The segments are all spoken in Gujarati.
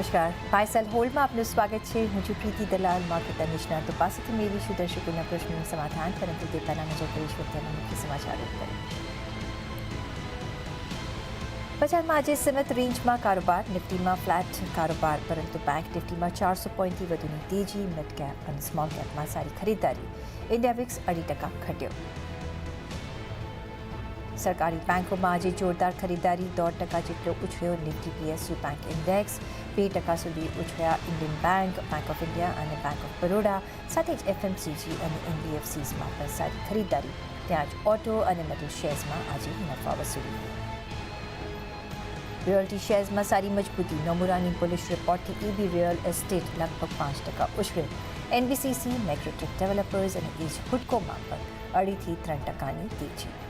નમસ્કાર પાયસલ હોલ્ડમાં આપનું સ્વાગત છે હું છું પ્રીતિ દલાલ માર્કેટ નિષ્ણાતો પાસેથી મેળવીશું દર્શકોના પ્રશ્નોનું સમાધાન પરંતુ તે પહેલાં નજર કરીશું અત્યારના મુખ્ય સમાચારો પર બજારમાં આજે સનત રેન્જમાં કારોબાર નિફ્ટીમાં ફ્લેટ કારોબાર પરંતુ બેંક નિફ્ટીમાં ચારસો પોઈન્ટથી વધુની તેજી મિડ કેપ અને સ્મોલ કેપમાં સારી ખરીદારી ઇન્ડિયા વિક્સ અઢી ટકા ઘટ્યો સરકારી બેંકોમાં આજે જોરદાર ખરીદારી દોઢ ટકા જેટલો ઉછળ્યો નિફ્ટી પીએસયુ બેંક ઇન્ડેક્સ બે ટકા સુધી ઉછળ્યા Indian bank bank of India અને બેંક ઓફ બરોડા સાથે જ એફએમસીજી અને એનબીએફસીઝમાં પણ સારી ખરીદારી ત્યાં જ ઓટો અને મેટલ શેર્સમાં આજે નફા વસૂલી રિયલ્ટી શેર્સમાં સારી મજબૂતી નોમુરાની પોલીસ રિપોર્ટથી ઈબી રિયલ એસ્ટેટ લગભગ પાંચ ટકા ઉછળ્યો એનબીસીસી મેગ્રેટેક ડેવલપર્સ અને એજ હુડકોમાં પણ અઢીથી ત્રણ ટકાની તેજી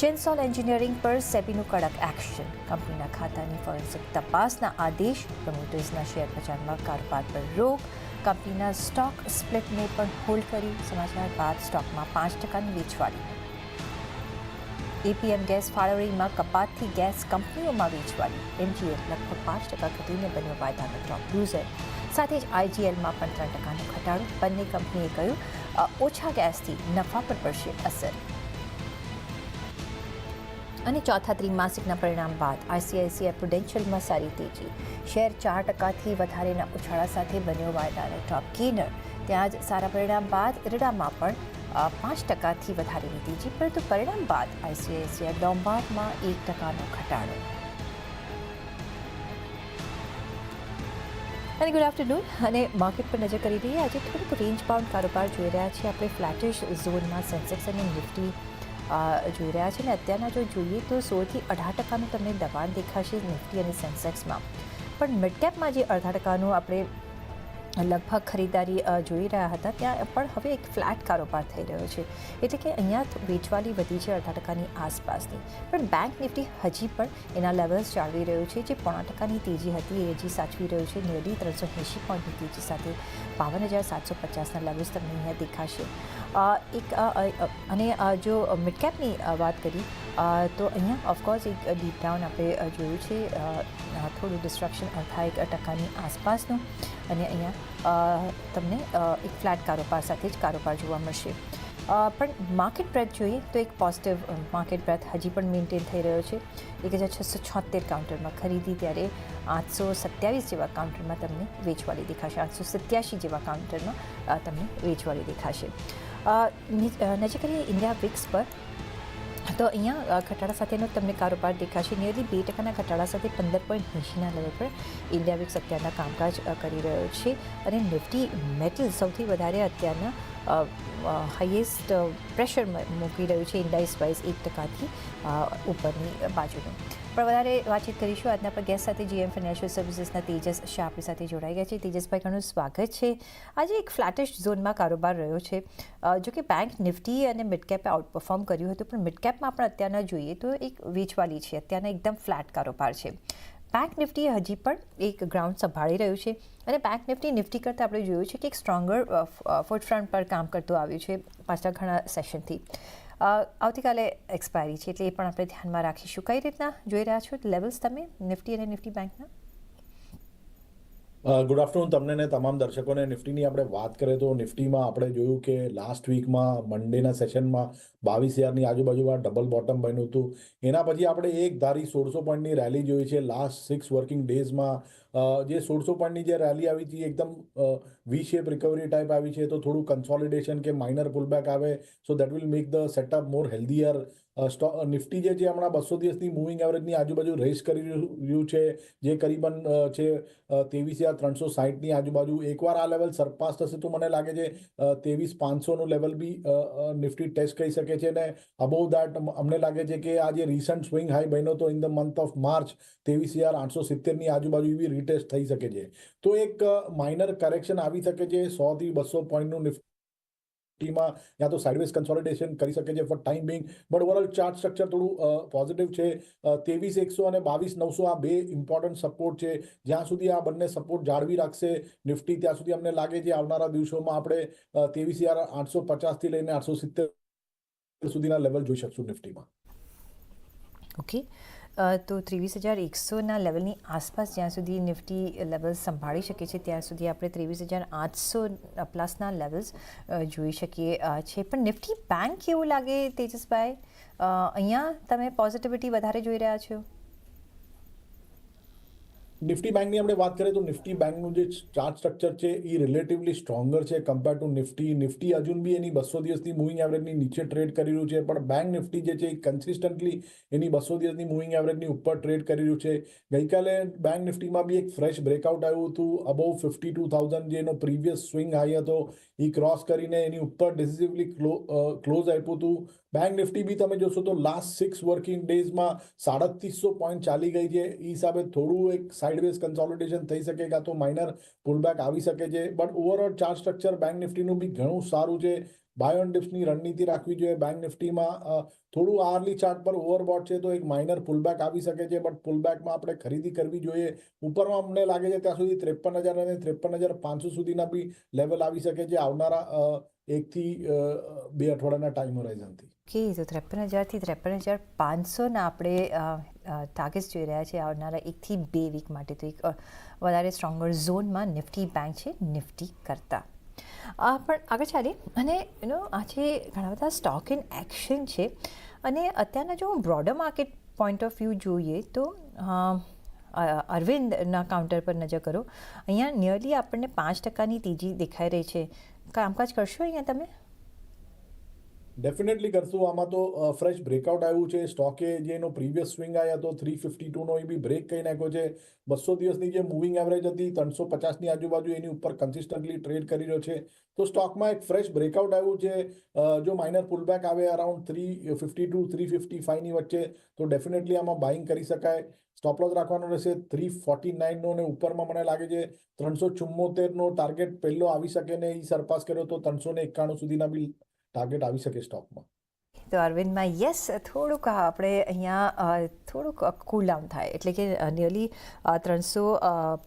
ચેનસોલ એન્જિનિયરિંગ પર સેબીનું કડક એક્શન. કંપનીના ખાતાની ફોરેન્સિક તપાસના આદેશ, પ્રમોટર્સના શેર બજારમાં કારોબાર પર રોક, કંપનીના સ્ટોક સ્પ્લિટને પણ હોલ્ડ કરી, સમાચાર બાદ સ્ટોકમાં પાંચ ટકાની વેચવાળી. એપીએમ ગેસ ફાળવણીમાં કપાતથી ગેસ કંપનીઓમાં વેચવાળી. એમજીએલ લગભગ પાંચ ટકા ઘટીને બન્યો વાયદાનો ટોપ યુઝર સાથે જ આઈજીએલમાં પણ ત્રણ ટકાનો ઘટાડો. બંને કંપનીએ કહ્યું ઓછા ગેસથી નફા પર પડશે અસર. અને ચોથા ત્રિમાસિકના પરિણામ બાદ આઈસીઆઈસીઆઈ પ્રુડેન્શિયલમાં સારી તેજી. શેર ચાર ટકાથી વધારેના ઉછાળા સાથે બન્યો વાયદાનો ટોપ ગેનર ત્યાં જ સારા પરિણામ બાદ ઇરડામાં પણ પાંચ ટકાથી વધારેની તેજી, પરંતુ પરિણામ બાદ આઈસીઆઈસીઆઈ લોમ્બાર્ડમાં એક ટકાનો ઘટાડો. અને ગુડ આફ્ટરનૂન અને માર્કેટ પર નજર કરી દઈએ આજે થોડુંક રેન્જ બાઉન્ડ કારોબાર જોઈ રહ્યા છીએ. આપણે ફ્લેટિશ ઝોનમાં સેન્સેક્સ અને નિફ્ટી જોઈ રહ્યા છે ને, અત્યારના જો જોઈએ તો સોળથી અઢાર ટકાનું તમને દબાણ દેખાશે નિફ્ટી અને સેન્સેક્સમાં. પણ મિડ કેપમાં જે અડધા ટકાનું આપણે લગભગ ખરીદારી જોઈ રહ્યા હતા, ત્યાં પણ હવે એક ફ્લેટ કારોબાર થઈ રહ્યો છે. એટલે કે અહીંયા વેચવાલી વધી છે અડધા ટકાની આસપાસની. પણ બેંક નિફ્ટી હજી પણ એના લેવલ્સ જાળવી રહ્યું છે. જે પોણા ટકાની તેજી હતી, એ હજી સાચવી રહ્યું છે. નિયરલી ત્રણસો એંશી પોઈન્ટની તેજી સાથે બાવન હજાર સાતસો પચાસના લેવલ્સ તમને અહીંયા દેખાશે. એક અને જો મિડ કેપની વાત કરી તો અહીંયા ઓફકોર્સ એક ડીપ ડાઉન આપણે જોયું છે થોડું ડિસ્ટ્રક્શન અડધા ટકાની આસપાસનું, અને અહીંયા તમને એક ફ્લેટ કારોબાર સાથે જ કારોબાર જોવા મળશે. પણ માર્કેટ બ્રેથ જોઈએ તો એક પોઝિટિવ માર્કેટ બ્રેથ હજી પણ મેન્ટેન થઈ રહ્યો છે. એક હજાર છસો છોતેર કાઉન્ટરમાં ખરીદી ત્યારે આઠસો સત્યાવીસ જેવા કાઉન્ટરમાં તમને વેચવાળી દેખાશે. આઠસો સત્યાસી જેવા કાઉન્ટરમાં તમને વેચવાળી દેખાશે. નજીક કરીએ ઇન્ડિયા વિક્સ પર. તો અહીંયા ઘટાડા સાથેનો તમને કારોબાર દેખાશે. નિયરલી બે ટકાના ઘટાડા સાથે પંદર પોઈન્ટ એંશીના લેવલ પર ઇન્ડિયા વિક્સ અત્યારના કામકાજ કરી રહ્યો છે. અને નિફ્ટી મેટલ સૌથી વધારે અત્યારના હાઈએસ્ટ પ્રેશર મૂકી રહ્યું છે ઇન્ડાઇસ વાઇઝ એક ટકાથી ઉપરની બાજુનું. પણ વધારે વાતચીત કરીશું. આજના પર ગેસ્ટ સાથે જીએમ ફાઇનાન્શિયલ સર્વિસીસના તેજસ શાહ આપણી સાથે જોડાઈ ગયા છે. તેજસભાઈ, ઘણું સ્વાગત છે. આજે એક ફ્લેટેશ ઝોનમાં કારોબાર રહ્યો છે. જો કે બેંક નિફ્ટી અને મિડકેપે આઉટપરફોર્મ આઉટ પરફોર્મ કર્યું હતું, પણ મિડકેપમાં પણ અત્યારના જોઈએ તો એક વેચવાલી છે. અત્યારના એકદમ ફ્લેટ કારોબાર છે. બેંક નિફ્ટી હજી પણ એક ગ્રાઉન્ડ સંભાળી રહ્યું છે અને બેંક નિફ્ટી નિફ્ટી કરતાં આપણે જોયું છે કે એક સ્ટ્રોંગર ફૂટફ્રન્ટ પર કામ કરતું આવ્યું છે પાછલા ઘણા સેશનથી આવતીકાલે એક્સપાયરી છે એટલે એ પણ આપણે ધ્યાનમાં રાખીશું. કઈ રીતના જોઈ રહ્યા છો લેવલ્સ તમે નિફ્ટી અને નિફ્ટી બેંકના ગુડ આફ્ટરનૂન તમને ને તમામ દર્શકોને. નિફ્ટીની આપણે વાત કરીએ તો નિફ્ટીમાં આપણે જોયું કે લાસ્ટ વીકમાં મંડેના સેશનમાં બાવીસ હજારની આજુબાજુમાં ડબલ બોટમ બન્યું હતું. એના પછી આપણે એક ધારી સોળસો પોઈન્ટની રેલી જોઈ છે. લાસ્ટ સિક્સ વર્કિંગ ડેઝમાં જે સોળસો પોઈન્ટની જે રેલી આવી હતી, એકદમ વી શેપ રિકવરી ટાઈપ આવી છે. તો થોડું કન્સોલિડેશન કે માઇનર પુલબેક આવે so that will make the setup more healthier Nifty જે છે, હમણાં બસો દિવસની મૂવિંગ એવરેજની આજુબાજુ રેસ કરી રહ્યું છે. જે કરીબન છે ત્રેવીસ હજાર ત્રણસો સાહીઠની આજુબાજુ. એકવાર આ લેવલ સરપાસ થશે તો મને લાગે છે ત્રેવીસ પાંચસોનું લેવલ બી નિફ્ટી ટેસ્ટ કરી શકે છે. અને અબોવ દેટ અમને લાગે છે કે આ જે રિસન્ટ સ્વિંગ હાઈ બન્યો તો in the month of March ત્રેવીસ હજાર આઠસો સિત્તેરની આજુબાજુ એવી રીટેસ્ટ થઈ શકે છે. તો એક માઇનર કરેક્શન આવી શકે છે. સોથી બસો પોઈન્ટનું નિફ્ટી નિફ્ટીમાં યા તો સાઇડવેઝ કન્સોલિડેશન કરી શકે છે for time being but overall chart structure થોડું પોઝિટિવ છે. ત્રેવીસ, એકસો અને બાવીસ, નવસો આ બે ઇમ્પોર્ટન્ટ સપોર્ટ છે. જ્યાં સુધી આ બંને સપોર્ટ જાળવી રાખશે નિફ્ટી, ત્યાં સુધી અમને લાગે છે આવનારા દિવસોમાં આપણે ત્રેવીસ હજાર આઠસો પચાસથી લઈને આઠસો સિત્તેર સુધીના લેવલ જોઈ શકશું નિફ્ટીમાં. ઓકે તો ત્રેવીસ હજાર એકસોના લેવલની આસપાસ જ્યાં સુધી નિફ્ટી લેવલ સંભાળી શકે છે ત્યાં સુધી આપણે ત્રેવીસ હજાર આઠસો પ્લસના લેવલ્સ જોઈ શકીએ છે પણ નિફ્ટી બેંક કેવું લાગે તેજસભાઈ? અહીંયા તમે પોઝિટિવિટી વધારે જોઈ રહ્યા છો. નિફ્ટી બેંકની આપણે વાત કરીએ તો નિફ્ટી બેંકનું જે ચાર્ટ સ્ટ્રક્ચર છે એ રિલેટિવલી સ્ટ્રોંગર છે કમ્પેર ટુ નિફ્ટી નિફ્ટી હજુ બી એની બસો દિવસની મૂવિંગ એવરેજની નીચે ટ્રેડ કરી રહ્યું છે, પણ બેંક નિફ્ટી જે છે એ કન્સિસ્ટન્ટલી એની બસો દિવસની મૂવિંગ એવરેજની ઉપર ટ્રેડ કરી રહ્યું છે. ગઈકાલે બેંક નિફ્ટીમાં બી એક ફ્રેશ બ્રેકઆઉટ આવ્યું હતું અબોવ ફિફ્ટી ટુ થાઉઝન્ડ જેનો પ્રીવિયસ સ્વિંગ હાઈ હતો, એ ક્રોસ કરીને એની ઉપર ડિસિઝિવલી ક્લોઝ આપ્યું હતું. બેંક નિફ્ટી બી તમે જોશો તો લાસ્ટ સિક્સ વર્કિંગ ડેઝમાં સાડત્રીસો પોઈન્ટ ચાલી ગઈ છે. એ હિસાબે થોડું એક સાઇડવેઝ કન્સોલિડેશન થઈ શકે કાં તો માઇનર પુલબેક આવી શકે છે. But overall chart structure bank નિફ્ટીનું બી ઘણું સારું છે. બાય ઓન ડિપ્સની રણનીતિ રાખવી જોઈએ. બેંક નિફ્ટીમાં થોડું આર્લી ચાર્ટ પર ઓવરબોટ છે તો એક માઇનર પુલબેક આવી શકે છે બટ પુલબેકમાં આપણે ખરીદી કરવી જોઈએ. ઉપરમાં અમને લાગે છે ત્યાં સુધી ત્રેપન હજાર અને ત્રેપન હજાર પાંચસો સુધીના બી લેવલ આવી શકે છે આવનારા એકથી બે અઠવાડિયાના ટાઈમ હોરાઇઝનથી કે તો ત્રેપન હજારથી ત્રેપન હજાર પાંચસોના આપણે ટાર્ગેટ્સ જોઈ રહ્યા છે આવનારા એકથી બે વીક માટે. તો એક વધારે સ્ટ્રોંગર ઝોનમાં નિફ્ટી બેંક છે નિફ્ટી કરતાં. પણ આગળ ચાલીએ. અને એનો આજે ઘણા બધા સ્ટોક ઇન એક્શન છે, અને અત્યારના જો broader market point of view જોઈએ તો અરવિંદના કાઉન્ટર પર નજર કરો. અહીંયા નિયરલી આપણને પાંચ ટકાની તેજી દેખાઈ રહી છે. કામકાજ કરશો અહીંયા તમે? ડેફિનેટલી કરશું. આમાં તો ફ્રેશ બ્રેકઆઉટ આવ્યું છે. સ્ટોકે જે એનો પ્રીવિયસ સ્વિંગ આવ્યો હતો થ્રી ફિફ્ટી ટુનો એ બી બ્રેક કરી નાખ્યો છે. બસો દિવસની જે મૂવિંગ એવરેજ હતી, ત્રણસો પચાસની આજુબાજુ એની ઉપર કન્સિસ્ટન્ટલી ટ્રેડ કરી રહ્યો છે. તો સ્ટોકમાં એક ફ્રેશ બ્રેકઆઉટ આવ્યું છે. જો માઇનર પુલબેક આવે around three fifty two three fifty ફાઇવની વચ્ચે, તો ડેફિનેટલી આમાં બાઇંગ કરી શકાય. સ્ટોપ લોસ રાખવાનો રહેશે. થ્રી ફોર્ટી નાઇનનો ને ઉપરમાં મને લાગે છે, ત્રણસો ચુમ્મોતેરનો ટાર્ગેટ પહેલો આવી શકે ને એ સરપાસ કર્યો તો ત્રણસો ને એકાણું સુધીના બી ટાર્ગેટ આવી શકે સ્ટોકમાં તો અરવિંદમાં યસ થોડુંક આપણે અહીંયા થોડુંક કુલામ થાય. એટલે કે નિયરલી ત્રણસો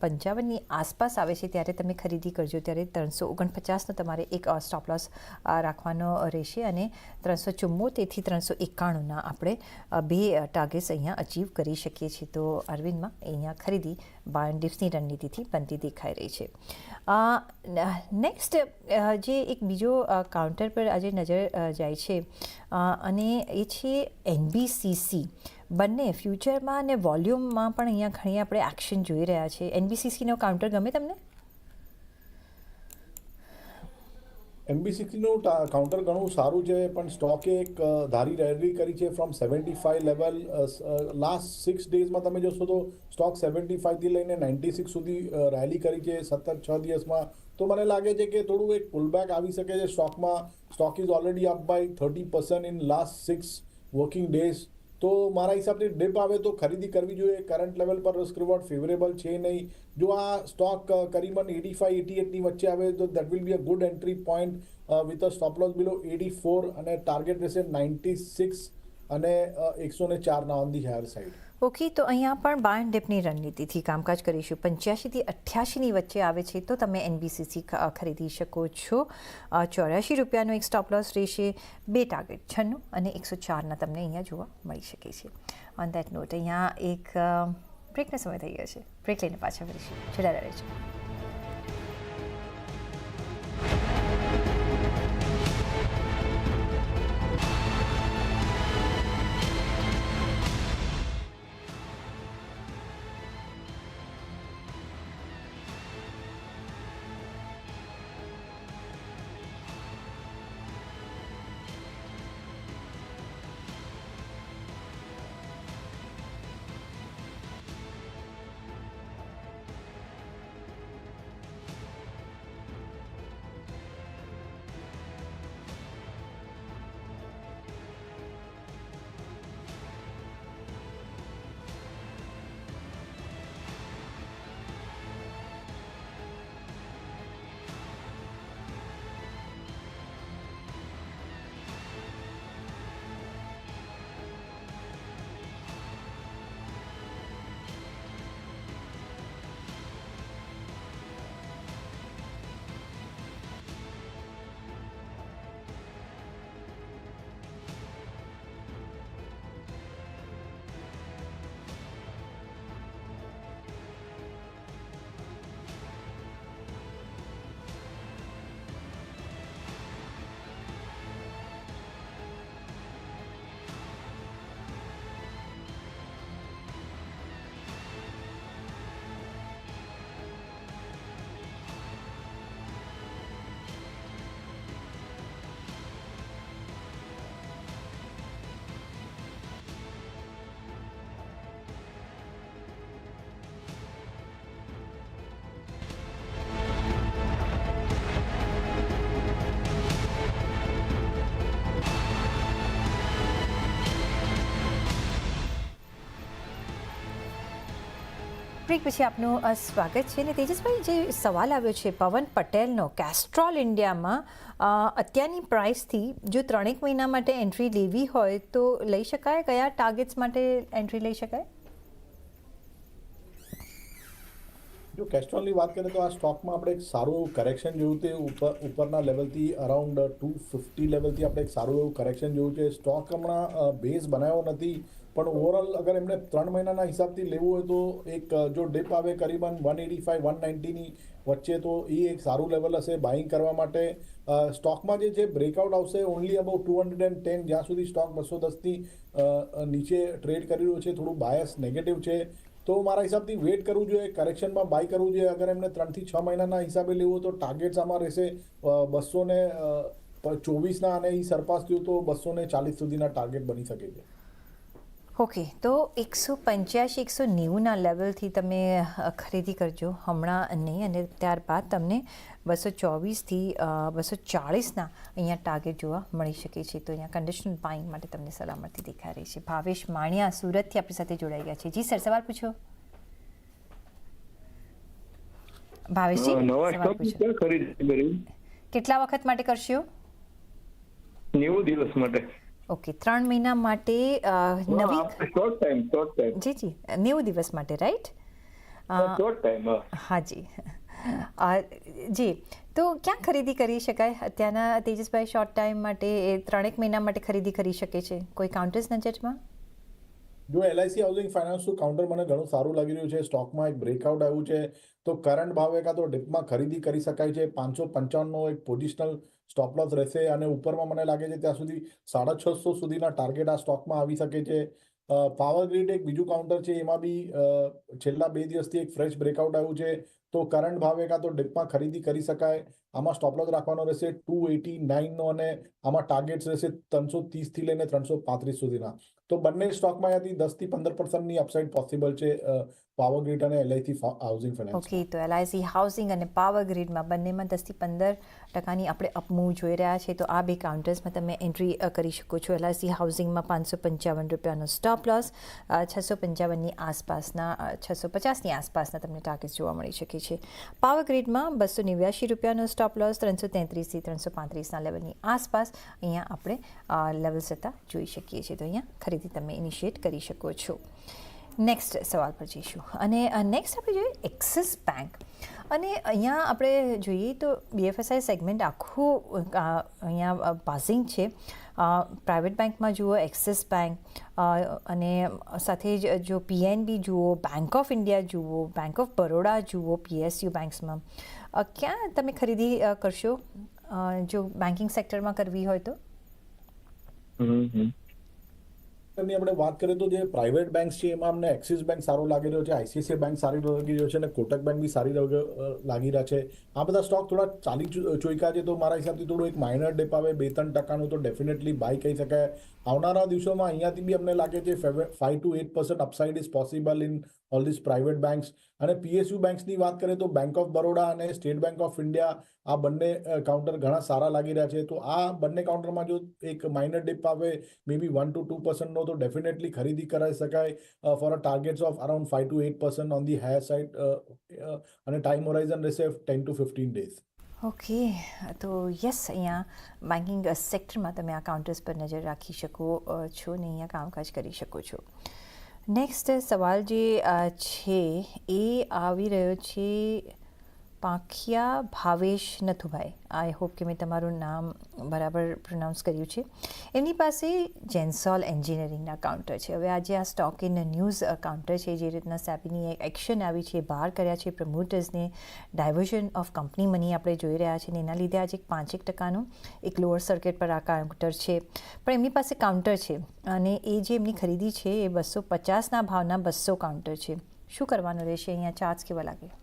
પંચાવનની આસપાસ આવે છે ત્યારે તમે ખરીદી કરજો. ત્યારે ત્રણસો ઓગણપચાસનો તમારે એક સ્ટોપ લોસ રાખવાનો રહેશે અને ત્રણસો ચુમ્મોતેરથી ત્રણસો એકાણુંના આપણે બે ટાર્ગેટ્સ અહીંયા અચીવ કરી શકીએ છીએ. તો અરવિંદમાં અહીંયા ખરીદી બાયન રણનીતિથી બનતી દેખાઈ રહી છે. નેક્સ્ટ જે એક બીજો કાઉન્ટર પર આજે નજર જાય છે અને એ છે એનબીસીસી બંને ફ્યુચરમાં અને વોલ્યુમમાં પણ અહીંયા ઘણી આપણે એક્શન જોઈ રહ્યા છે. એનબીસીસીનો કાઉન્ટર ગમે તમને? એમબીસીનું કાઉન્ટર ઘણું સારું છે, પણ સ્ટોકે એક ધારી રેલી કરી છે from seventy five level last six ડેઝમાં તમે જોશો તો સ્ટોક સેવન્ટી ફાઈવથી લઈને નાઇન્ટી સિક્સ સુધી રેલી કરી છે સતત છ દિવસમાં. તો મને લાગે છે કે થોડું એક પુલબેક આવી શકે છે સ્ટોકમાં stock is already up by thirty percent in last six working days તો મારા હિસાબથી ડિપ આવે તો ખરીદી કરવી જોઈએ. કરંટ લેવલ પર રિસ્ક રિવોર્ડ ફેવરેબલ છે નહીં. જો આ સ્ટોક કરીબન એટી ફાઈવ એટી એટની વચ્ચે આવે તો that will be a good entry point with a stop loss below eighty four અને ટાર્ગેટ રહેશે નાઇન્ટી સિક્સ અને એકસો ને ચારના on the higher side okay, તો અહીંયા પણ બાય એન્ડ ડિપની રણનીતિથી કામકાજ કરીશું. પંચ્યાસીથી અઠ્યાસીની વચ્ચે આવે છે, તો તમે એનબીસીસી ખરીદી શકો છો. ચોર્યાસી રૂપિયાનો એક સ્ટોપ લોસ રહેશે, બે ટાર્ગેટ છન્નું અને એકસો ચારના તમને અહીંયા જોવા મળી શકે છે. ઓન દેટ નોટ અહીંયા એક બ્રેકનો સમય થઈ ગયો છે. બ્રેક લઈને પાછા ફરીશું. જોડાયેલા રહેજો. બ્રેક પછી આપનું સ્વાગત છે અને તેજસભાઈ, જે સવાલ આવ્યો છે પવન પટેલનો કેસ્ટ્રોલ ઇન્ડિયામાં અત્યારની પ્રાઇસથી જો ત્રણેક મહિના માટે એન્ટ્રી લેવી હોય તો લઈ શકાય? કયા ટાર્ગેટ્સ માટે એન્ટ્રી લઈ શકાય? જો કેસ્ટ્રોલની વાત કરીએ તો આ સ્ટોકમાં આપણે એક સારું એવું કરેક્શન જોયું તે ઉપર, ઉપરના લેવલથી અરાઉન્ડ ટુ ફિફ્ટી લેવલથી આપણે એક સારું એવું કરેક્શન જોયું છે. સ્ટોક હમણાં બેઝ બનાવ્યો નથી. પણ ઓવરઓલ અગર એમને ત્રણ મહિનાના હિસાબથી લેવું હોય તો એક જો ડિપ આવે કરીબન વન એટી ફાઈવ વન નાઇન્ટીની વચ્ચે, તો એ એક સારું લેવલ હશે બાઇંગ કરવા માટે. સ્ટોકમાં જે છે બ્રેકઆઉટ આવશે only about two hundred and ten જ્યાં સુધી સ્ટોક બસો દસથી નીચે ટ્રેડ કરી રહ્યો છે, થોડું બાયસ નેગેટિવ છે. તો મારા હિસાબથી વેટ કરવું જોઈએ કરેક્શનમાં બાય કરવું જોઈએ. અગર એમને ત્રણથી છ મહિનાના હિસાબે લેવું તો ટાર્ગેટ્સ આમાં રહેશે બસો ને ચોવીસના અને એ સરપાસ થયું તો બસો ને ચાલીસ સુધીના ટાર્ગેટ બની શકે છે. ઓકે તો એકસો પંચ્યાસી એકસો નેવુંના લેવલથી તમે ખરીદી કરજો. હમણાં નહીં અને ત્યારબાદ તમને બસો ચોવીસથી બસો ચાળીસના અહીંયા ટાર્ગેટ જોવા મળી શકે છે. તો અહીંયા કન્ડિશનલ બાઇંગ માટે તમને સલામતી દેખાઈ રહી છે. ભાવેશ માણિયા સુરતથી આપણી સાથે જોડાઈ ગયા છે. જી સર સવાલ પૂછો. ભાવેશજી કેટલા વખત માટે કરશો? નેવું દિવસ માટે. ઓકે ત્રણ મહિના માટે નવી શોર્ટ ટાઈમ શોર્ટ ટાઈમ જી જી નેવું દિવસ માટે રાઈટ શોર્ટ ટાઈમ હા. જી. જી તો ક્યાં ખરીદી કરી શકાય? અત્યારના તેજસભાઈ શોર્ટ ટાઈમ માટે એ ત્રણેક મહિના માટે ખરીદી કરી શકે છે? કોઈ કાઉન્ટર્સ નજરમાં? જો એલઆઈસી હાઉસિંગ ફાઇનાન્સનું કાઉન્ટર મને ઘણું સારું લાગી રહ્યું છે સ્ટોકમાં એક બ્રેકઆઉટ આવ્યું છે તો કરંટ ભાવે કાં તો ડિપમાં ખરીદી કરી શકાય છે. પાંચસો પંચાવનનો એક પોઝિશનલ સ્ટોપ લોસ રહેશે અને ઉપરમાં મને લાગે છે ત્યાં સુધી સાડા છસો સુધીના ટાર્ગેટ આ સ્ટોકમાં આવી શકે છે. પાવર ગ્રીડ એક બીજું કાઉન્ટર છે, એમાં બી છેલ્લા બે દિવસથી એક ફ્રેશ બ્રેકઆઉટ આવ્યું છે. તો કરંટ ભાવે કાં તો ડિપમાં ખરીદી કરી શકાય. આમાં સ્ટોપ લોસ રાખવાનો રહેશે ટુ એટી નાઇનનો અને આમાં ટાર્ગેટ્સ રહેશે ત્રણસો ત્રીસથી લઈને ત્રણસો પાંત્રીસ સુધીના. તો બંને સ્ટોકમાં અહીંયાથી દસથી પંદર પર્સન્ટની અપસાઇડ પોસિબલ છે પાવર ગ્રીડ અને એલઆઈસી હાઉસિંગ ફાઇનાન્સ ઓકે તો એલઆઈસી હાઉસિંગ અને પાવર ગ્રીડમાં બંનેમાં દસથી પંદર ટકાની આપણે અપમૂવ જોઈ રહ્યા છે તો આ બે કાઉન્ટર્સમાં તમે એન્ટ્રી કરી શકો છો. એલઆઈસી હાઉસિંગમાં પાંચસો પંચાવન રૂપિયાનો સ્ટોપ લોસ છસો પંચાવનની આસપાસના છસો પચાસની આસપાસના તમને ટાર્ગેટ જોવા મળી શકે છે. પાવર ગ્રીડમાં બસો નેવ્યાસી રૂપિયાનો સ્ટોપ લોસ ત્રણસો તેત્રીસથી ત્રણસો પાંત્રીસના લેવલની આસપાસ. અહીંયા આપણે લેવલ હતા જોઈ શકીએ છીએ. તો અહીંયા ખરીદી તમે ઇનિશિએટ કરી શકો છો. નેક્સ્ટ સવાલ પર જઈશું. અને નેક્સ્ટ આપણે જોઈએ એક્સિસ બેંક અને અહીંયા આપણે જોઈએ તો બીએફએસઆઈ સેગમેન્ટ આખું અહીંયા પાસિંગ છે. પ્રાઇવેટ બેંકમાં જુઓ એક્સિસ બેંક અને સાથે જ જો પીએનબી જુઓ બેંક ઓફ ઇન્ડિયા જુઓ બેંક ઓફ બરોડા જુઓ પીએસયુ બેંક્સમાં ક્યાં તમે ખરીદી કરશો? જો બેન્કિંગ સેક્ટરમાં કરવી હોય તો? હમ આપણે વાત કરીએ તો જે પ્રાઇવેટ બેંક છે, એમાં અમને એક્સિસ બેંક સારો લાગી રહ્યો છે આઈસીઆઈસીઆઈ બેંક સારી લાગી રહ્યો છે અને કોટક બેંક બી સારી લાગી રહ્યા છે. આ બધા સ્ટોક થોડા ચાલી ચોઈકા છે તો મારા હિસાબથી થોડું એક માઇનર ડેપ આવે, બે ત્રણ ટકાનું તો ડેફિનેટલી બાય કહી શકાય. આવનારા દિવસોમાં અહીંયાથી બી અમને લાગે છે five two eight percent upside is possible in all this private banks અને પીએસયુ બેંક્સની વાત કરીએ તો બેંક ઓફ બરોડા અને સ્ટેટ બેંક ઓફ ઇન્ડિયા આ બંને કાઉન્ટર ઘણા સારા લાગી રહ્યા છે. તો આ બંને કાઉન્ટરમાં જો એક માઇનર ડિપ આવે may be one to two પર્સન્ટનો તો ડેફિનેટલી ખરીદી કરાવી શકાય. For a targets of around five to eight percent on the higher side અને ટાઈમ હોરાઇઝન રહેશે ten to fifteen days okay તો યસ અહીંયા બેન્કિંગ સેક્ટરમાં તમે આ કાઉન્ટર્સ પર નજર રાખી શકો છો ને અહીંયા કામકાજ કરી શકો છો. નેક્સ્ટ સવાલ જે છે એ આવી રહ્યો છે પાંખિયા ભાવેશ નથુભાઈ. આઈ હોપ કે મેં તમારું નામ બરાબર પ્રોનાઉન્સ કર્યું છે. એમની પાસે જેન્સોલ એન્જિનિયરિંગના કાઉન્ટર છે. હવે આજે આ સ્ટોક ઇન ન્યૂઝ કાઉન્ટર છે. જે રીતના સેબીની એક એક્શન આવી છે, બહાર કર્યા છે પ્રમોટર્સને ડાયવર્ઝન ઓફ કંપની મની આપણે જોઈ રહ્યા છીએ ને એના લીધે આજે એક પાંચેક ટકાનું એક લોઅર સર્કિટ પર આ કાઉન્ટર છે. પણ એમની પાસે કાઉન્ટર છે અને એ જે એમની ખરીદી છે એ બસો પચાસના ભાવના બસો કાઉન્ટર છે. શું કરવાનું રહેશે? અહીંયા ચાર્જ કેવા લાગે?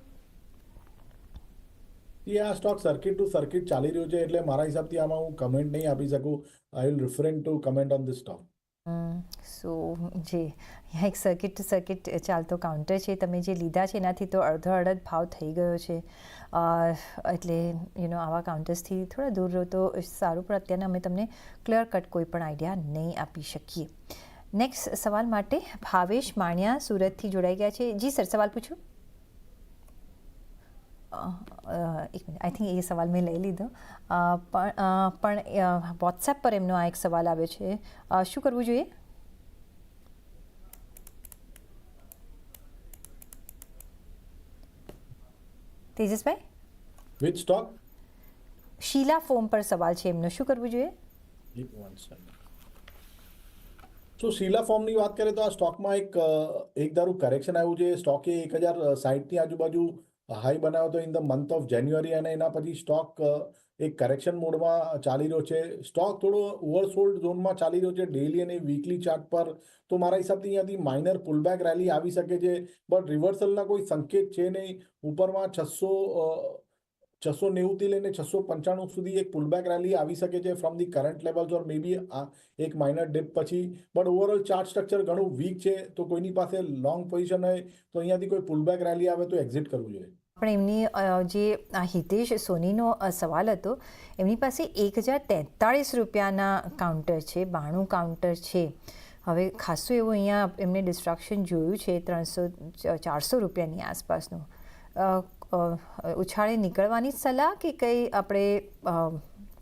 એ આ સ્ટોક સર્કિટ ટુ સર્કિટ ચાલી રહ્યું છે એટલે મારા હિસાબથી આમાં હું કમેન્ટ નહીં આપી શકું. I will refrain to comment on this stock so જે એક સર્કિટ ટુ સર્કિટ ચાલતો કાઉન્ટર છે. તમે જે લીધા છે એનાથી તો અડધો અડધ ભાવ થઈ ગયો છે. એટલે યુનો આવા કાઉન્ટર્સથી થોડા દૂર રહો તો સારું, પણ અત્યારે અમે તમને ક્લિયર કટ કોઈ પણ આઈડિયા નહીં આપી શકીએ. નેક્સ્ટ સવાલ માટે ભાવેશ માણિયા સુરતથી જોડાઈ ગયા છે. જી સર સવાલ પૂછું. એક મિનિટ. આઈ થિંક એ સવાલ મેં લઈ લીધો. પણ પણ વોટ્સએપ પર એમનો આ એક સવાલ આવ્યો છે. શું કરવું જોઈએ? Tejasbhai? With stock Sheela foam પર સવાલ છે એમનો. શું કરવું જોઈએ? જો તો શીલા ફોર્મની વાત કરીએ તો આ સ્ટોકમાં એક એક દારૂ કરેક્શન આવ્યું છે. સ્ટોકે એક હજાર સાહીઠની આજુબાજુ હાઈ બનાવ્યો હતો in the month of January અને એના પછી સ્ટોક એક કરેક્શન મોડમાં ચાલી રહ્યો છે. સ્ટોક થોડો ઓવરસોલ્ડ ઝોનમાં ચાલી રહ્યો છે ડેલી અને વીકલી ચાર્ટ પર. તો મારા હિસાબથી અહીંયાથી માઇનર પુલબેક રેલી આવી શકે છે. બટ રિવર્સલના કોઈ સંકેત છે નહીં. ઉપરમાં છસો છસો નેવુંથી લઈને છસો પંચાણું સુધી એક પુલબેક રેલી આવી શકે છે from the current levels or may be આ, એક માઇનર ડિપ પછી. બટ ઓવરઓલ ચાર્ટ સ્ટ્રક્ચર ઘણું વીક છે. તો કોઈની પાસે લોંગ પોઝિશન હોય તો અહીંયાથી કોઈ પુલબેક રેલી આવે તો એક્ઝિટ કરવું જોઈએ. પણ એમની જે હિતેશ સોનીનો સવાલ હતો, એમની પાસે એક હજાર તેતાળીસ રૂપિયાના કાઉન્ટર છે, બાણું કાઉન્ટર છે. હવે ખાસું એવું અહીંયા એમને ડિસ્ટ્રક્શન જોયું છે, ત્રણસો ચારસો રૂપિયાની આસપાસનું. ઉછાળે નીકળવાની સલાહ કે કંઈ આપણે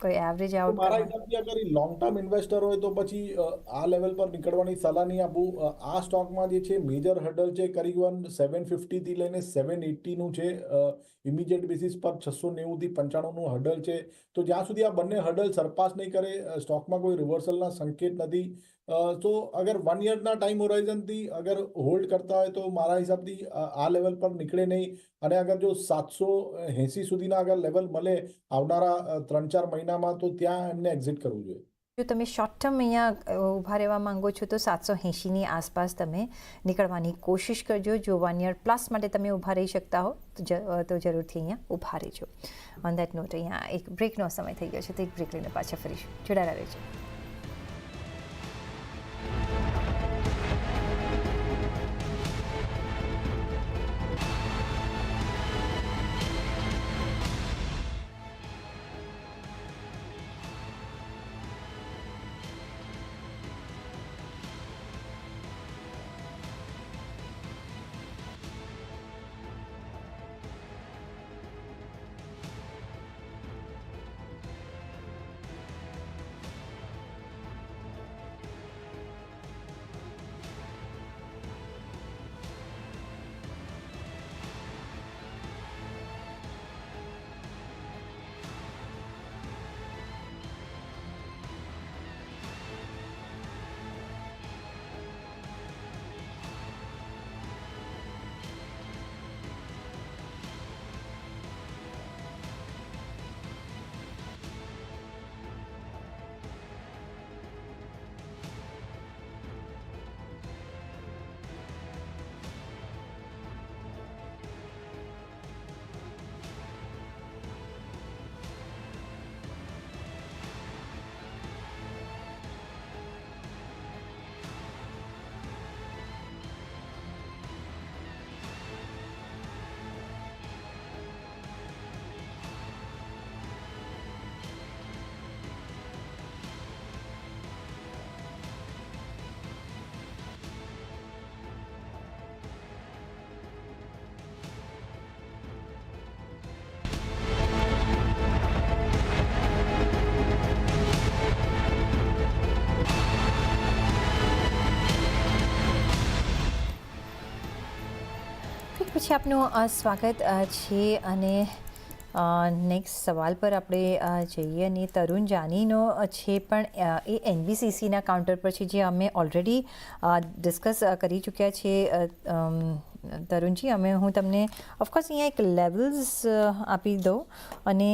કોઈ એવરેજ આઉટ મારા હિસાબથી અગર લોંગ ટર્મ ઇન્વેસ્ટર હોય તો પછી આ લેવલ પર નીકળવાની સલાહ નહીં આપું. આ સ્ટોકમાં જે છે મેજર હર્ડલ છે કરીબન સેવન ફિફ્ટીથી લઈને સેવન એટીનું છે ઇમિડિયેટ બેસિસ પર છસો નેવુંથી પંચાણુંનું હર્ડલ છે. તો જ્યાં સુધી આ બંને હર્ડલ સરપાસ નહીં કરે સ્ટોકમાં કોઈ રિવર્સલના સંકેત નથી. તો અગર વન યરના ટાઈમ હોરાઇઝનથી અગર હોલ્ડ કરતા હોય તો મારા હિસાબથી આ લેવલ પર નીકળે નહીં. અને અગર જો સાતસો એંસી સુધીના અગર લેવલ મળે આવનારા ત્રણ ચાર મહિનામાં તો ત્યાં એમને એક્ઝિટ કરવું જોઈએ. જો તમે શોર્ટ ટર્મ અહીંયા ઊભા રહેવા માંગો છો, તો સાતસો એંશીની આસપાસ તમે નીકળવાની કોશિશ કરજો. જો વન યર પ્લસ માટે તમે ઊભા રહી શકતા હો, તો જરૂરથી અહીંયા ઊભા રહેજો. ઓન દેટ નોટ અહીંયા એક બ્રેકનો સમય થઈ ગયો છે, તો એક બ્રેક લઈને પાછા ફરીશું. જોડાયેલા રહેજો. પછી આપનું સ્વાગત છે અને નેક્સ્ટ સવાલ પર આપણે જઈએ અને તરુણ જાનીનો છે પણ એ એનબીસીસીના કાઉન્ટર પર છે જે અમે ઓલરેડી ડિસ્કસ કરી ચૂક્યા છીએ તરુણજી, અમે હું તમને ઓફકોર્સ અહીંયા એક લેવલ્સ આપી દઉં. અને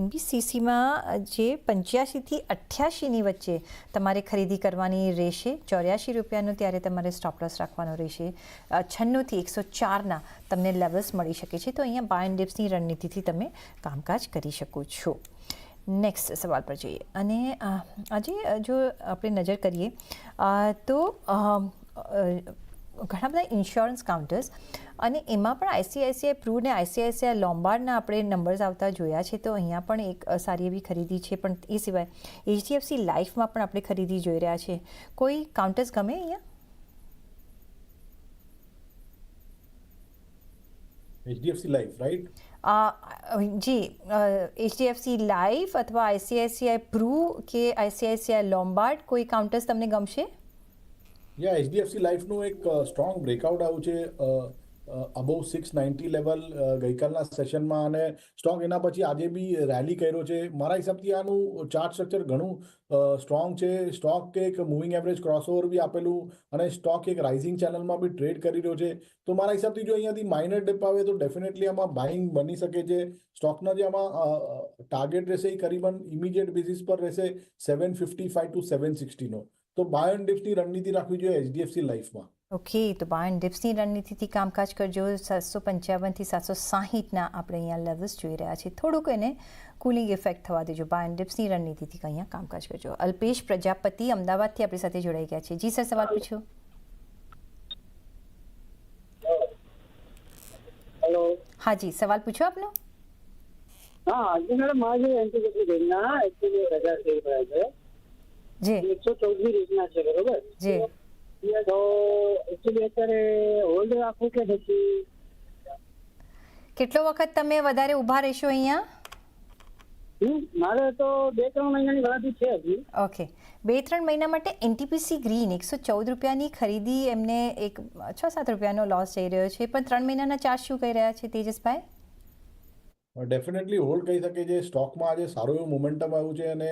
એનબીસીસીમાં જે પંચ્યાસીથી અઠ્યાસીની વચ્ચે તમારે ખરીદી કરવાની રહેશે ચોર્યાસી રૂપિયાનું ત્યારે તમારે સ્ટોપલોસ રાખવાનો રહેશે. છન્નુંથી એકસો ચારના તમને લેવલ્સ મળી શકે છે. તો અહીંયા બાય એન્ડ ડિપ્સની રણનીતિથી તમે કામકાજ કરી શકો છો. નેક્સ્ટ સવાલ પર જઈએ. અને આજે જો આપણે નજર કરીએ તો ઘણા બધા ઇન્સ્યોરન્સ કાઉન્ટર્સ અને એમાં પણ આઈસીઆઈસીઆઈ પ્રૂ ને આઈસીઆઈસીઆઈ લોમ્બાર્ડના આપણે નંબર્સ આવતા જોયા છે તો અહીંયા પણ એક સારી એવી ખરીદી છે પણ એ સિવાય એચડીએફસી લાઈફમાં પણ આપણે ખરીદી જોઈ રહ્યા છે. કોઈ કાઉન્ટર્સ ગમે અહીંયા? એચડીએફસી લાઈફ રાઈટ જી એચડીએફસી લાઈફ અથવા આઈસીઆઈસીઆઈ પ્રૂ કે આઈસીઆઈસીઆઈ લોમ્બાર્ડ કોઈ કાઉન્ટર્સ તમને ગમશે? યા એચડીએફસી લાઈફનું એક સ્ટ્રોંગ બ્રેકઆઉટ આવ્યું છે. અબોવ સિક્સ નાઇન્ટી લેવલ ગઈકાલના સેશનમાં અને સ્ટોક એના પછી આજે બી રેલી કર્યો છે. મારા હિસાબથી આનું ચાર્ટ સ્ટ્રક્ચર ઘણું સ્ટ્રોંગ છે. સ્ટોક એક મૂવિંગ એવરેજ ક્રોસઓવર બી આપેલું અને સ્ટોક એક રાઇઝિંગ ચેનલમાં બી ટ્રેડ કરી રહ્યો છે. તો મારા હિસાબથી જો અહીંયાથી માઇનર ડેપ આવે તો ડેફિનેટલી આમાં બાઇંગ બની શકે છે. સ્ટોકના જે આમાં ટાર્ગેટ રહેશે એ કરીબન ઇમિડિયેટ બેસિસ પર રહેશે seven fifty five to seven સિક્સટીનો તો બાય એન્ડ ડિપ્સની રણનીતિ રાખવી જોઈએ એચડીએફસી લાઈફમાં ઓકે તો બાયન ડિપ્સની રણનીતિથી કામકાજ કરજો. સાતસો પંચાવનથી સાતસો સાહીઠના આપણે અહીંયા લેવલ્સ જોઈ રહ્યા છીએ. થોડુંક એને કુલિંગ ઇફેક્ટ થવા દેજો. બાયન ડિપ્સની રણનીતિથી અહીંયા કામકાજ કરજો. અલ્પેશ પ્રજાપતિ અમદાવાદથી આપણી સાથે જોડાઈ ગયા છે. જી સર સવાલ પૂછો. હેલો હા જી સવાલ પૂછો આપનો? હા આજે મેડમ આજે રેન્જના એકચ્યુઅલી રજા થઈ રહ્યા છે. જી. એકસો ચૌદમી રેન્જના છે બરોબર? જી. તો એકચ્યુઅલી અત્યારે હોલ્ડ રાખવું કે પછી? કેટલો વખત તમે વધારે ઊભા રહેશો અહીંયા? મારે તો બે ત્રણ મહિનાની ગણતરી છે હજી. ઓકે. બે ત્રણ મહિના માટે એનટીપીસી ગ્રીન એકસો ચૌદ રૂપિયાની ખરીદી એમને એક છ સાત રૂપિયાનો લોસ જઈ રહ્યો છે. પણ ત્રણ મહિનાના ચાર્જ શું કહી રહ્યા છે તેજસભાઈ? ડેફિનેટલી હોલ્ડ કહી શકે છે સ્ટોકમાં આજે સારું એવું મોમેન્ટમ આવ્યું છે અને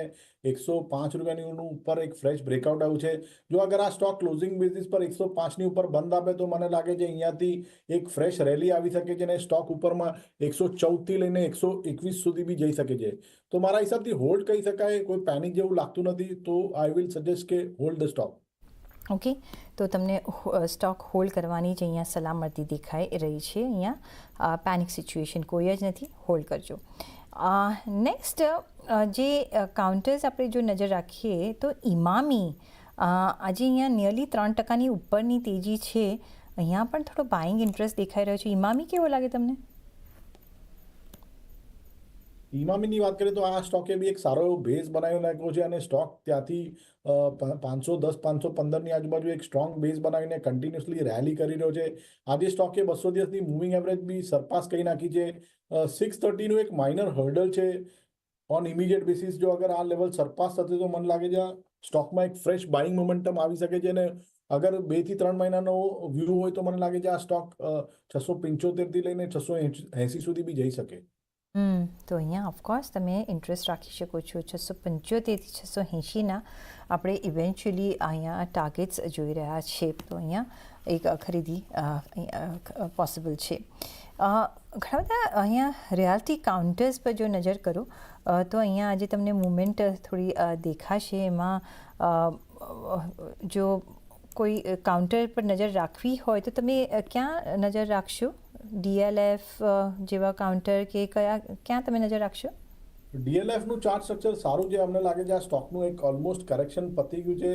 એકસો પાંચ રૂપિયાની ઉપર એક ફ્રેશ બ્રેકઆઉટ આવ્યું છે. જો અગર આ સ્ટોક ક્લોઝિંગ બેઝિસ પર એકસો પાંચની ઉપર બંધ આપે તો મને લાગે છે અહીંયાથી એક ફ્રેશ રેલી આવી શકે છે અને સ્ટોક ઉપરમાં એકસો ચૌદથી લઈને એકસો એકવીસ સુધી બી જઈ શકે છે. તો મારા હિસાબથી હોલ્ડ કહી શકાય, કોઈ પેનિક જેવું લાગતું નથી, તો આઈ વિલ સજેસ્ટ કે હોલ્ડ ધ સ્ટોક ઓકે? તો તમને સ્ટોક હોલ્ડ કરવાની જ અહીંયા સલામતી દેખાઈ રહી છે, અહીંયા પેનિક સિચ્યુએશન કોઈ જ નથી હોલ્ડ કરજો. નેક્સ્ટ જે કાઉન્ટર્સ આપણે જો નજર રાખીએ, તો ઇમામી આજે અહીંયા નિયરલી ત્રણ ટકાની ઉપરની તેજી છે. અહીંયા પણ થોડો બાઇંગ ઇન્ટરેસ્ટ દેખાઈ રહ્યો છે. ઇમામી કેવો લાગે તમને? ઇમામીની વાત કરીએ તો આ સ્ટોકે બી એક સારો એવો બેઝ બનાવી નાખ્યો છે અને સ્ટોક ત્યાંથી પાંચસો દસ, પાંચસો પંદરની આજુબાજુ એક સ્ટ્રોંગ બેઝ બનાવીને કન્ટિન્યુઅસલી રેલી કરી રહ્યો છે. આજે સ્ટોકે બસો દિવસની મૂવિંગ એવરેજ બી સરપાસ કરી નાખી છે. સિક્સ થર્ટીનું એક માઇનર હર્ડલ છે. ઓન ઇમિડિયેટ બેસિસ જો અગર આ લેવલ સરપાસ થશે તો મને લાગે છે સ્ટોકમાં એક ફ્રેશ બાઇંગ મોમેન્ટમ આવી શકે છે અને અગર બેથી ત્રણ મહિનાનો વ્યૂ હોય તો મને લાગે છે આ સ્ટોક છસો પંચોતેરથી લઈને છસો એંસી સુધી બી જઈ શકે. તો અહીંયા ઓફકોર્સ તમે ઇન્ટરેસ્ટ રાખી શકો છો. છસો પંચોતેરથી છસો એંશીના આપણે ઇવેન્ચ્યુઅલી અહીંયા ટાર્ગેટ્સ જોઈ રહ્યા છે. તો અહીંયા એક ખરીદી પોસિબલ છે. ઘણા બધા અહીંયા રિયાલિટી કાઉન્ટર્સ પર જો નજર કરો તો અહીંયા આજે તમને મુમેન્ટ થોડી દેખાશે. એમાં જો કોઈ કાઉન્ટર પર નજર રાખવી હોય તો તમે ક્યાં નજર રાખશો? ડીએલએફ જેવા કાઉન્ટર કે કયા, ક્યાં તમે નજર રાખશો? ડીએલએફનું ચાર્જ સ્ટ્રક્ચર સારું છે. અમને લાગે છે આ સ્ટોકનું એક ઓલમોસ્ટ કરેક્શન પતી ગયું છે.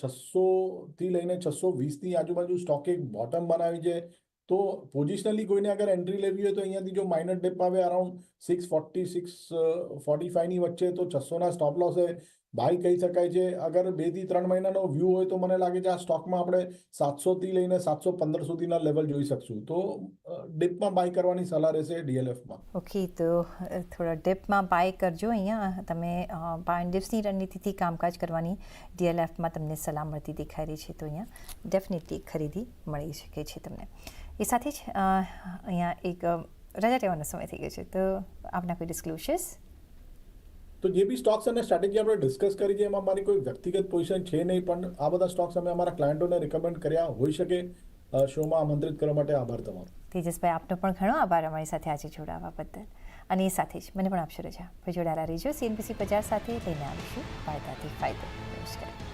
છસોથી લઈને છસો વીસની આજુબાજુ સ્ટોકે એક બોટમ બનાવી છે. તો પોઝિશનલી કોઈને અગર એન્ટ્રી લેવી હોય તો અહીંયાથી જો માઇનર ડેપ આવે around six forty six forty ફાઈવની વચ્ચે તો છસોના સ્ટોપ લોસે બાય કહી શકાય છે, અગર બેથી ત્રણ મહિનાનો વ્યૂ હોય તો મને લાગે છે આ સ્ટોકમાં આપણે સાતસો થી લઈને સાતસો પંદર સુધીના લેવલ જોઈ શકશું. તો ડિપમાં બાય કરવાની સલાહ રહેશે ડીએલએફમાં ઓકે તો થોડા ડિપમાં બાય કરજો અહીંયા. તમે બાય રણનીતિથી કામકાજ કરવાની ડીએલએફમાં તમને સલામતી દેખાઈ રહી છે, તો અહીંયા ડેફિનેટલી ખરીદી મળી શકે છે તમને. એ સાથે જ અહીંયા એક રજા રહેવાનો સમય થઈ ગયો છે. તો, આપના કોઈ ડિસ્ક્લોઝર્સ તો જે બી સ્ટોક્સ અને સ્ટ્રેટેજી આપણે ડિસ્કસ કરી છે, એમાં મારી કોઈ વ્યક્તિગત પોઝિશન છે નહીં, પણ આ બધા સ્ટોક્સ અમે અમારા ક્લાયન્ટોને રિકમેન્ડ કર્યા હોઈ શકે. શોમાં આમંત્રિત કરવા માટે આભાર તમારો. તેજસભાઈ, આપનો પણ ઘણો આભાર અમારી સાથે આજે જોડાવા બદલ. અને એ સાથે જ મને પણ આપશો રજા. ભાઈ જોડાયેલા રહીજો સીએનપીસી બજાર સાથે લઈને આવીશું. ફાયદાથી ફાયદો. નમસ્કાર.